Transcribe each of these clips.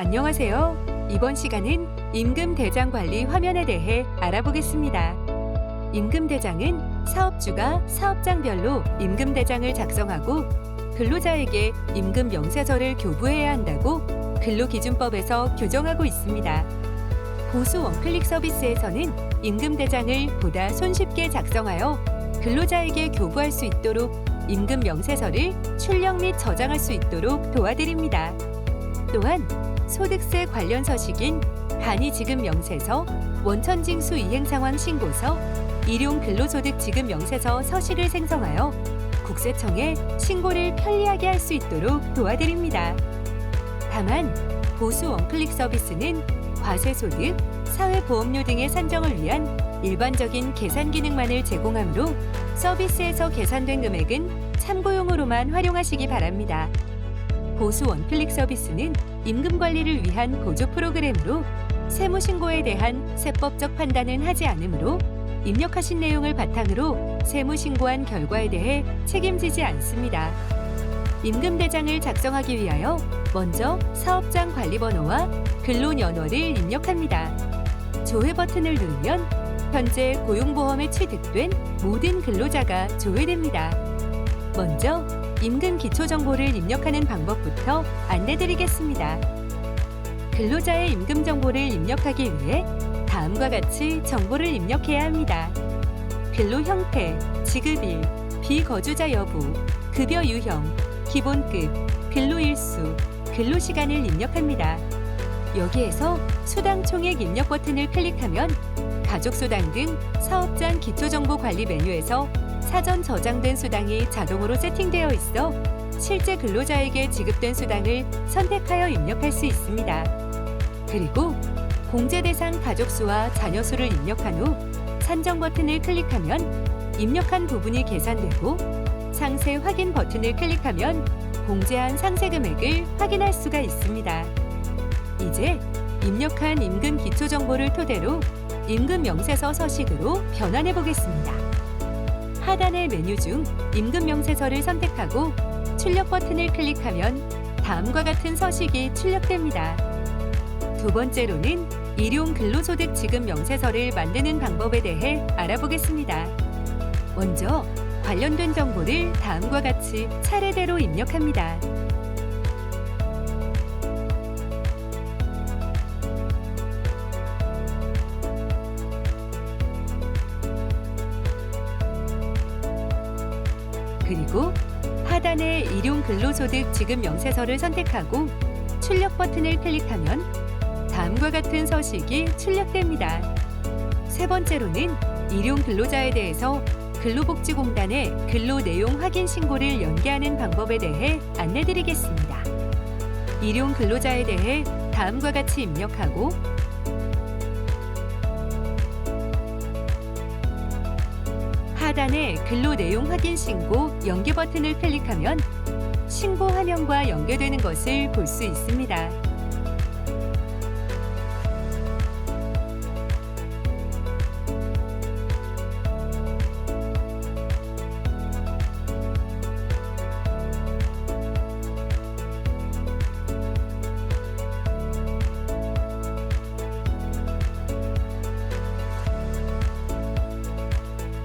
안녕하세요. 이번 시간은 임금 대장 관리 화면에 대해 알아보겠습니다. 임금 대장은 사업주가 사업장별로 임금 대장을 작성하고 근로자에게 임금 명세서를 교부해야 한다고 근로기준법에서 규정하고 있습니다. 보수 원클릭 서비스에서는 임금 대장을 보다 손쉽게 작성하여 근로자에게 교부할 수 있도록 임금 명세서를 출력 및 저장할 수 있도록 도와드립니다. 또한 소득세 관련 서식인 간이 지급 명세서, 원천징수 이행 상황 신고서, 일용 근로소득 지급 명세서 서식을 생성하여 국세청에 신고를 편리하게 할 수 있도록 도와드립니다. 다만 보수 원클릭 서비스는 과세소득, 사회보험료 등의 산정을 위한 일반적인 계산 기능만을 제공하므로 서비스에서 계산된 금액은 참고용으로만 활용하시기 바랍니다. 보수 원클릭 서비스는 임금 관리를 위한 보조 프로그램으로 세무 신고에 대한 세법적 판단은 하지 않으므로 입력하신 내용을 바탕으로 세무 신고한 결과에 대해 책임지지 않습니다. 임금 대장을 작성하기 위하여 먼저 사업장 관리번호와 근로연월을 입력합니다. 조회 버튼을 누르면 현재 고용보험에 취득된 모든 근로자가 조회됩니다. 먼저 임금 기초 정보를 입력하는 방법부터 안내드리겠습니다. 근로자의 임금 정보를 입력하기 위해 다음과 같이 정보를 입력해야 합니다. 근로 형태, 지급일, 비거주자 여부, 급여 유형, 기본급, 근로일수, 근로시간을 입력합니다. 여기에서 수당 총액 입력 버튼을 클릭하면 가족수당 등 사업장 기초정보관리 메뉴에서 사전 저장된 수당이 자동으로 세팅되어 있어 실제 근로자에게 지급된 수당을 선택하여 입력할 수 있습니다. 그리고 공제 대상 가족 수와 자녀 수를 입력한 후 산정 버튼을 클릭하면 입력한 부분이 계산되고 상세 확인 버튼을 클릭하면 공제한 상세 금액을 확인할 수가 있습니다. 이제 입력한 임금 기초 정보를 토대로 임금 명세서 서식으로 변환해 보겠습니다. 하단의 메뉴 중 임금 명세서를 선택하고 출력 버튼을 클릭하면 다음과 같은 서식이 출력됩니다. 두 번째로는 일용 근로소득 지급 명세서를 만드는 방법에 대해 알아보겠습니다. 먼저 관련된 정보를 다음과 같이 차례대로 입력합니다. 그리고 하단의 일용 근로소득 지급 명세서를 선택하고 출력 버튼을 클릭하면 다음과 같은 서식이 출력됩니다. 세 번째로는 일용 근로자에 대해서 근로복지공단의 근로 내용 확인 신고를 연계하는 방법에 대해 안내드리겠습니다. 일용 근로자에 대해 다음과 같이 입력하고 하단의 근로 내용 확인 신고 연계 버튼을 클릭하면 신고 화면과 연결되는 것을 볼 수 있습니다.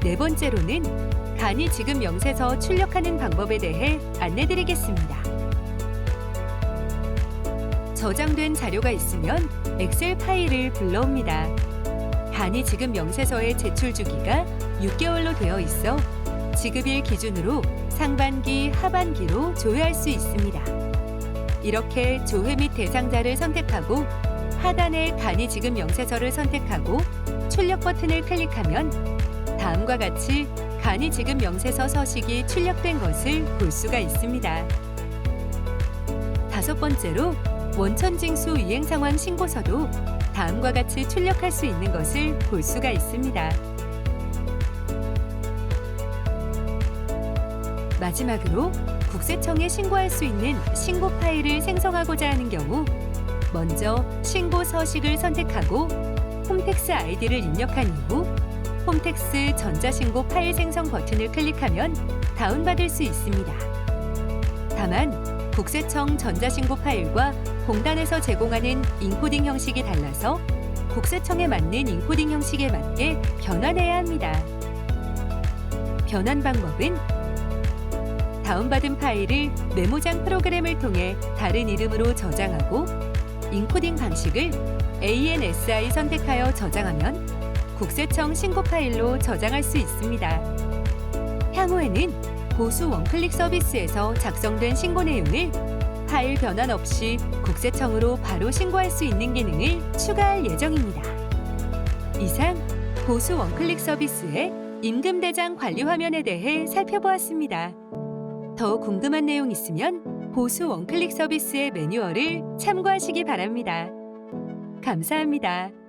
네 번째로는 간이 지급 명세서 출력하는 방법에 대해 안내드리겠습니다. 저장된 자료가 있으면 엑셀 파일을 불러옵니다. 간이 지급 명세서의 제출 주기가 6개월로 되어 있어 지급일 기준으로 상반기, 하반기로 조회할 수 있습니다. 이렇게 조회 및 대상자를 선택하고 하단의 간이 지급 명세서를 선택하고 출력 버튼을 클릭하면 다음과 같이 간이 지급 명세서 서식이 출력된 것을 볼 수가 있습니다. 다섯 번째로 원천징수 이행 상황 신고서도 다음과 같이 출력할 수 있는 것을 볼 수가 있습니다. 마지막으로 국세청에 신고할 수 있는 신고 파일을 생성하고자 하는 경우 먼저 신고 서식을 선택하고 홈택스 아이디를 입력한 이후 홈택스 전자신고 파일 생성 버튼을 클릭하면 다운받을 수 있습니다. 다만 국세청 전자신고 파일과 공단에서 제공하는 인코딩 형식이 달라서 국세청에 맞는 인코딩 형식에 맞게 변환해야 합니다. 변환 방법은 다운받은 파일을 메모장 프로그램을 통해 다른 이름으로 저장하고 인코딩 방식을 ANSI 선택하여 저장하면 국세청 신고 파일로 저장할 수 있습니다. 향후에는 보수 원클릭 서비스에서 작성된 신고 내용을 파일 변환 없이 국세청으로 바로 신고할 수 있는 기능을 추가할 예정입니다. 이상 보수 원클릭 서비스의 임금대장 관리 화면에 대해 살펴보았습니다. 더 궁금한 내용 있으면 보수 원클릭 서비스의 매뉴얼을 참고하시기 바랍니다. 감사합니다.